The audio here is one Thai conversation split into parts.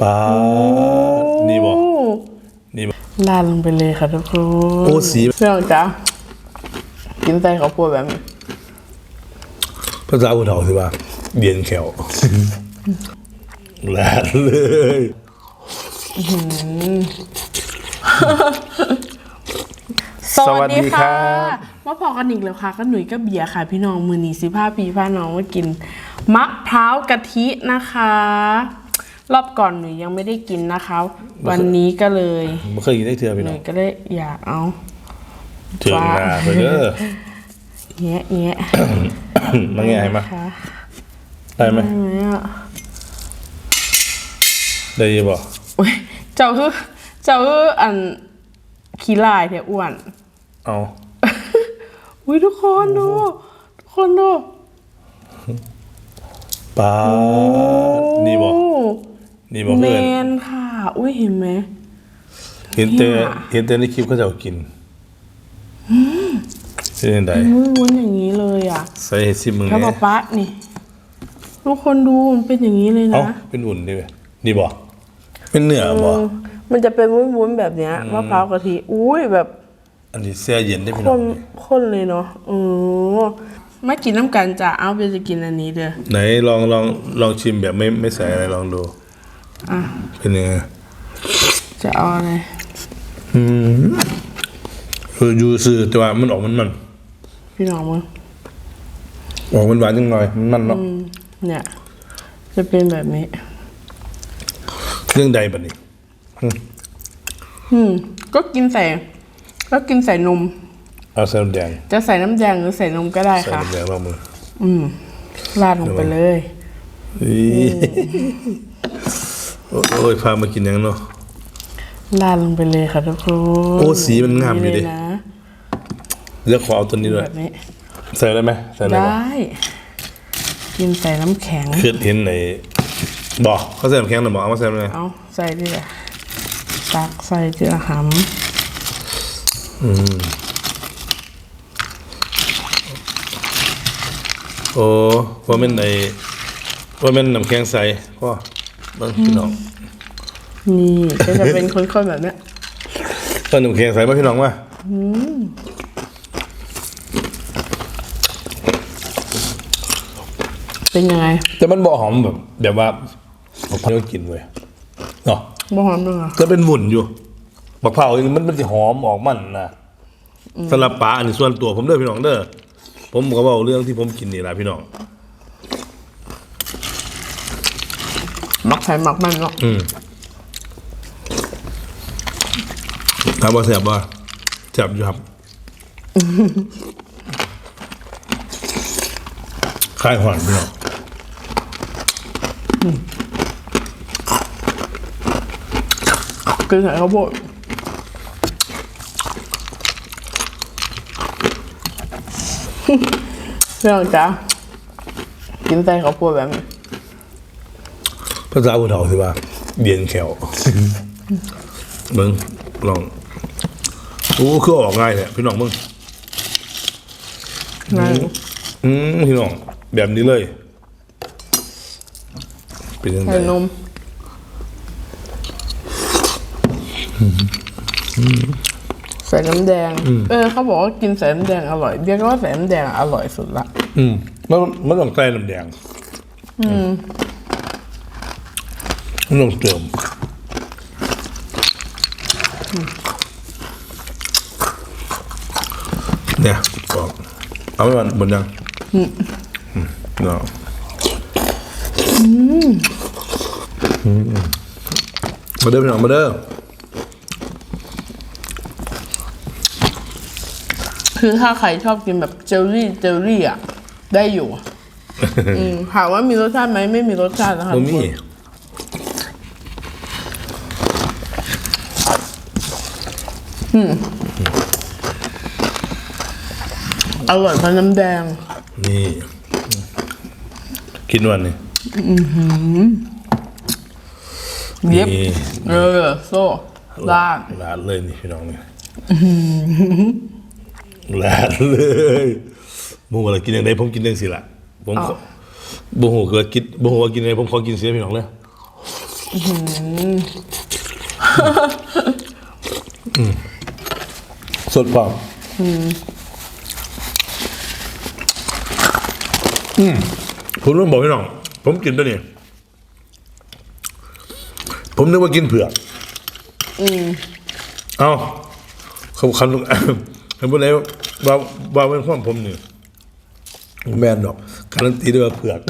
ปลานี่บ่นี่บ่ลาดลงไปเลยค่ะทุกคนโอ้สีเรื่องจ้ะกินใส่ข้าวโพดแบบนี้ภาษาผู้เฒ่าสิว่าเดียนแขวแลาดเลยสวัสดีค่ะมาพอกันอีกแล้วค่ะก็หนุ่ยก็เบียร์ค่ะ พี่น้องมือนีสิผ้าปีผ้าน้องมากิน มะพร้าวกะทินะคะ รอบก่อนหนุ่ยยังไม่ได้กินนะคะ วันนี้ก็เลยบ่เคยกินได้เทื่อพี่หน้นุ่องยก็เลยอยากเอาเทื่อหน้าไปเด้อแงะแงะมาไงให้มาค่ะได้ไหมได้ไหมอะได้ยินบ่อุ๊ยเจ้าคือเจ้าคืออันขี้ลายเทอ้วน เอาอุ้ยทุกคนดูทุกคนดู ปลานี่บ่โอ้นี่บ่แมเพื่อนนค่ะ อุ้ยเห็นไหมเห็นแต่เนี่ยเห็นแต่ในคลิปเขาจะเอากินเป็นจังไดอุ้ยวุ้นอย่างนี้เลยอะ ใส่เห็ดซิมึงแล้วเนี่ป๊ายป๊านี่ ทุกคนดูมันเป็นอย่างนี้เลยเอ้านะเป็นอุ่นดิเว้ยนี่บ่เป็นเนื้อบ่เออมันจะเป็นวุ้นๆแบบเนี้ยมะพร้าวกะทิอุ้ยแบบ อันนี้แช่เย็นได้พี่ข้น้องนข้นเลยเนาะเออ ไม่กินน้ำกันจ้ะเอาไปจะกินอันนี้เด้อไหนลองลองลองชิมแบบไม่ไม่ใส่อะไรลองดูอะเป็นยังไงจะเอาอะไรอืมคือยูซื่อแต่ว่ามันออกมันมันพี่น้องมึงออกมันหวานจังหน่อยมันมันเนาะอืมเนี่ย จะเป็นแบบนี้ เรื่องใดบัดนี้อืมก็กินใส่ก็กินใส่นม เอาใส่น้ำแดงจะใส่น้ำแดงหรือใส่นมก็ได้ใส่ค่ะ น้ำแดงลองมืออืมราดลงไปเลย อีโอ้ยพามากินยังเนาะราดลงไปเลยค่ะทุกคนโอ้สีมันงามอยู่ดินี่เลนะเดี๋ยวขอเอาตัวนี้ด้วยแบบนี้ ใส่ได้ไหมใส่ได้ไดปะ้กินใส่น้ำแข็งคือเห็นในบอกเขาใส่น้ำแข็งหรือบอกเอามาใส่เลยเอาใส่ดิละตักใส่เจือห โอ้ว่าเป็นในว่าเป็นน้ำแข็งใสพ่อเบิ้งพี่น้องำนี่ก็จะเป็นคนๆแบบเนี้ยต้นน้ำแข็งใสมาพี่น้องมาเป็นยังไง แต่มันบ่หอมแบบแบบว่าผมก็กินเว้ยเนาะบ่หอมด้วยเหรอจะเป็นหมุนอยู่บักเผาเองมันมันจะหอมออกมันนะสำหรับปลาอันนี้ส่วนตัวผมเด้อพี่น้องเด้อ ผมก็บอกเรื่องที่ผมกินนี่แหละพี่น้องมักไผ่มักมันเนาะอืมถามว่าแสบบ่แสบอยู่ครับคลายหวานพี่น้องกินใส่ข้าวโพด เรื่องจ้ะกินใส่ข้าวโพดแบบนี้ภาษาผู้เฒ่าสิว่าเดียนแขวเบิ่งลองโอ้คือออกง่ายเนี่ยพี่น้องเบิ่งง่ายอืมพี่น้อง แบบนี้เลย เป็นยังไงใส่นมใส่น้ำแดง เออเขาบอกว่ากินใส่น้ำแดงอร่อยเบียร์ก็ว่าใส่น้ำแดงอร่อยสุดละอืมมันมันต้องใส่น้ำแดง อืมมันต้องเติมเนี่ยบอกเอาไว้มันบนยังอืมเนาะอืมมาเด้อพี่น้องมาเด้อ คือถ้าใครชอบกินแบบเจลลี่เจลลี่อะได้อยู่ อืมถามว่ามีรสชาติไหมไม่มีรสชาตินะคะโมทุกมี่คนอร่อยเพราะน้ำแดง นี่ กินวันนี้เย็บนี่เออโซ่ลาดลาดเลยนี่พี่น้องนี่ ลาดเลยบูว่ากินอย่างไรผมกินอย่างสิละผมขอบูหูเกิดกินบูหูว่ากินอะไรผมขอกินเสียพี่น้องเลยสดเปล่าอืมผมต้องบอกพี่น้อง ผมกินตัวนี้ผมนึกว่ากินเผือกเอาเขาคำลูกคำ พูดแล้วว่าว่าเป็นความผมนี่แม่นดอกการันตีด้วยว่าเผือก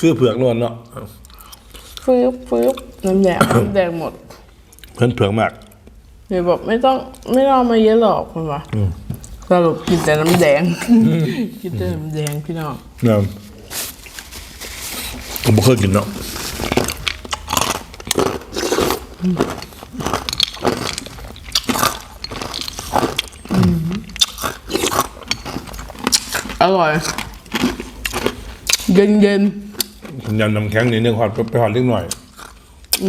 คือเผือกนวลเนาะฟืบฟืบน้ำแดงน้ำแดงหมดเพิ่นเผือกมากเดี๋ยวบอกไม่ต้องไม่ต้องเอามาเยอะหรอกคุณวะสรุปกินแต่น้ำแดงกินแต่น้ำแดงพี่น้องนะผมไม่เคยกินเนาะ อร่อย เย็นเย็นผมยำน้ำแข็งนี่นึงหอดไปหอดเล็กหน่อย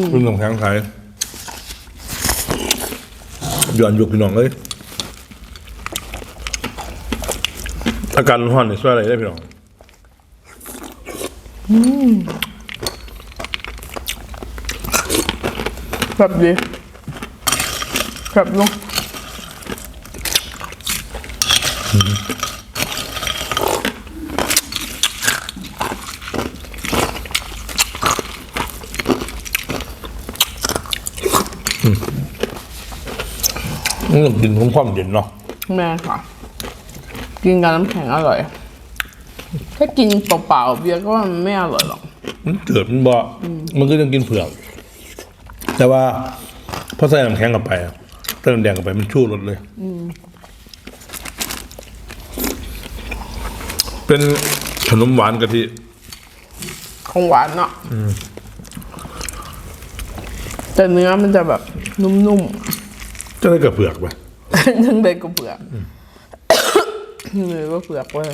เพิ่งน้ำแข็งขายย้อนยุคพี่น้องเลยอาการร้อนนี่ช่วยอะไรได้พี่น้องๆแบบดีแบบลง นต้องกินความเย็นเนาะแม่ค่ะ กินกับน้ำแข็งอร่อย ถ้ากินเปล่าๆเบียร์ก็ว่ามันไม่อร่อยหรอกมันเกิดมันบ่มันก็ต้องกินเผือก แต่ว่าพอใส่น้ำแข็งเข้าไปใส่น้ำแดงเข้าไปมันชูรสเลย เป็นขนมหวานกะทิของหวานเนาะแต่เนื้อมันจะแบบนุ่ม จะได้กับเผือกไปๆทั้งเด็กก็เปลือกเลยว่าเปลือกเว้ย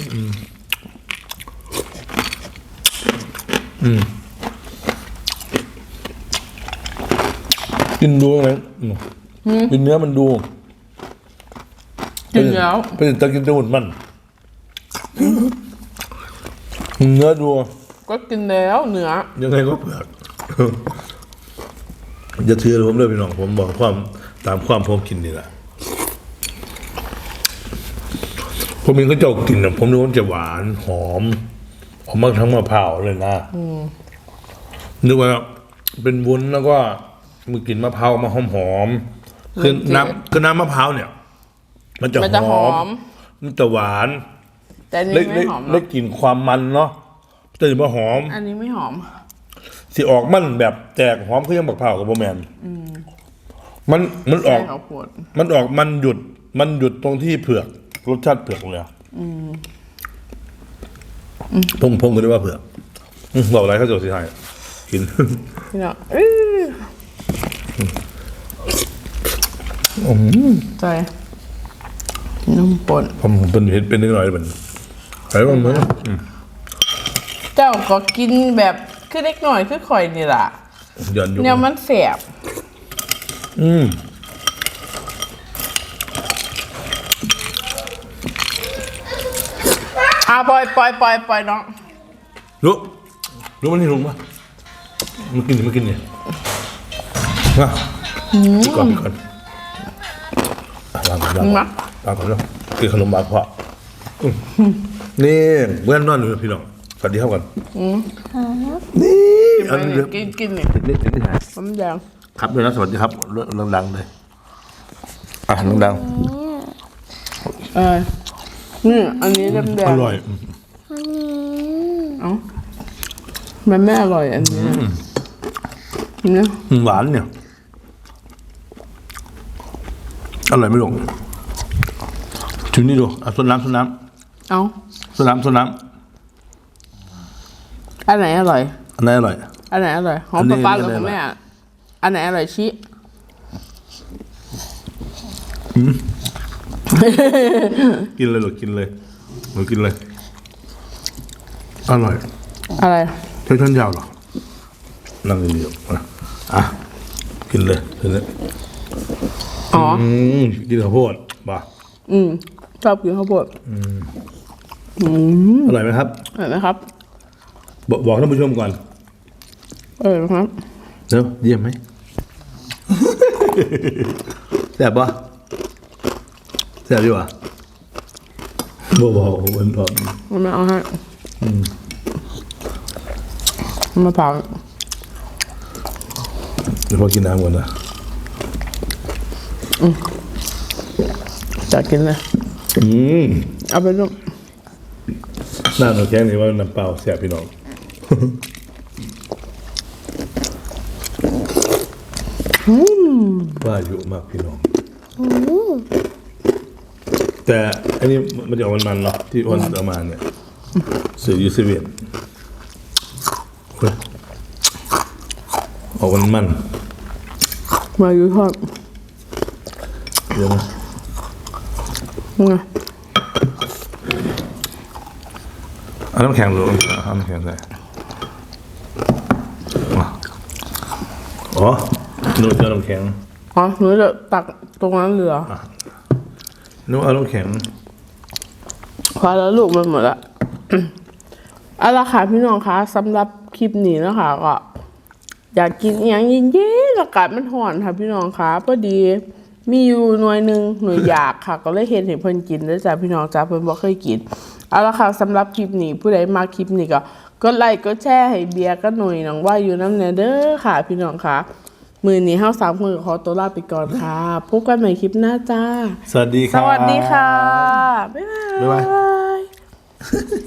กินดูไหมอืมกินเนื้อมันดูกินแล้วไปตะกินแตะหุ่นมัน เนื้อดูก็กินแล้วเนื้อยังไงก็เผือกอย่าเชื่อผมเลยพี่น้องผมบอกความ ตามความผมกินนี่แหละผมเองก็จะเอากินนะผมนึกว่ามันจะหวานหอมหอมมากทั้งมะพร้าวเลยนะนึกว่าเป็นวุ้นแล้วก็มือกินมะพร้าวมาหอมหอมๆคือน้ำคือน้ำมะพร้าวเนี่ย มันจะมันจะหหออมมมันจะหวานแต่อันได้นี้ได้ไม่หอมหรได้อกกลิ่นความมันเนาะแต่จะมาหอม อันนี้ไม่หอมสิออกมันแบบแตกหอมคือยังบักเผาวกับโบแมนมั นมันออกใช่ข้าวโพดมันออกมันหยุด มันหยุดตรงที่เผือกรสชาติเผือกเลยอะผมผมก็ได้ว่าเผือกอืมบอกอะไรเขาจะสิให้กิน พี่น้องอื้อใจนุ่มป่นผมเป็นเห็ดเป็นนิดหน่อยเหมือนไอ้บ้างมั้ยอืมเจ้าก็กินแบบคือเล็กหน่อยคือข่อยนี่ล่ะย้อนยุคเนี่ยมันแสบ อืมอะปล่อยปล่อยปล่อยปล่อยน้องรู้รู้มันนี่ลุงมามันกินมันกินเนี่ยมาพี่ก่อนพี่ก่อนอะลางก่อนลางก่อนมาลาก่อนแล้วกินขนมบาพ่ออืมนี่เพื่อนนอนอยู่พี่น้องสวัสดีครับก่อนนี่อันนี้กินกินนี่นี่นี่หาย น้ำแดง ครับด้วยนะสวัสดีครับเรื่องดังๆเลยอะดังเออนี่อันนี้น้ำแดๆงอร่อยเอ้ามันไม่อร่อยอันนี้เนี่ยอืมหวานเนี่ย อร่อยไหม่ลงถึงนี่ดูอะส้นน้ำส้นน้เอ้าำส้นน้ำส้นน้อันไหนอร่อยำอันไหนอร่อย อันไหนอร่อยของอันนี้ป้าป้าหรืออันไหนของแม่อร่อยอะ อันไหนอร่อยชี้กินเลยหรอกินเลยหนูกินเลย อร่อยอะไรใช้ช้อนยาวเหรอ นั่งเดียวๆอะอะ กินเลยกินเลยอ๋ออืมกินข้าวโพดบ่าอืมชอบกินข้าวโพดอร่อยไหมครับเห็นไหมครับบอกบอกท่านผู้ชมก่อน เออครับ เนาะเยี่ยมไหมแซ่บปะแซ่บดีวะบ่บอกมันตอนมันไม่เอาให้มะพร้าวเดี๋ยวพอกินน้ำก่อนนะจะกินเลยอืมเอาไปลูกน้ำน้ำแข็งนี่ว่าน้ำเปล่าแซ่บพี่น้อง ว่าอยู่มากพี่น้อง แต่อันนี้มันจะออกมันๆเนาะที่อ้นเอามาเนี่ยสื่อยูซีเวียนเฮ้ยออกมันมันมาอยู่ทอดๆเดี๋ยวนะไงเอาน้ำแข็งหรือเอาน้ำแข็งใส่มาอ๋อ นูจะเอาน้ำแข็งอ๋อหนูจะตักตรงนั้นเหลือนูเอาน้ำแข็งพอแล้วลูกมันหมดละเอาละค่ะพี่น้องคะสำหรับคลิปนี้นะคะก็อยากกินอหย่างเย็นๆอากาศมันร้อนค่ะพี่น้องคะพอดี มีอยู่หน่วยหนึ่งหน่วยอยากค่ะ ก็เลยเห็นเห็นเพิ่นกินแล้วจ้ะพี่น้องจ้าเพิ่นบ่เคยกินเอาละค่ะสำหรับคลิปนี้ผู้ใดมาคลิปนี้ก็กดไลค์กดแชร์ให้เบียร์ก็หน่อยน้องว่าอยู่น้ำเนเด้อค่ะ พี่น้องคะ มือนี้เฮาสามคนก็ขอตัวลาไปก่อนค่ะ พบกันใหม่คลิปหน้าจ้า สวัสดีคสรับ วัสดีค่ะ บ๊ายบาย บ๊ายบาย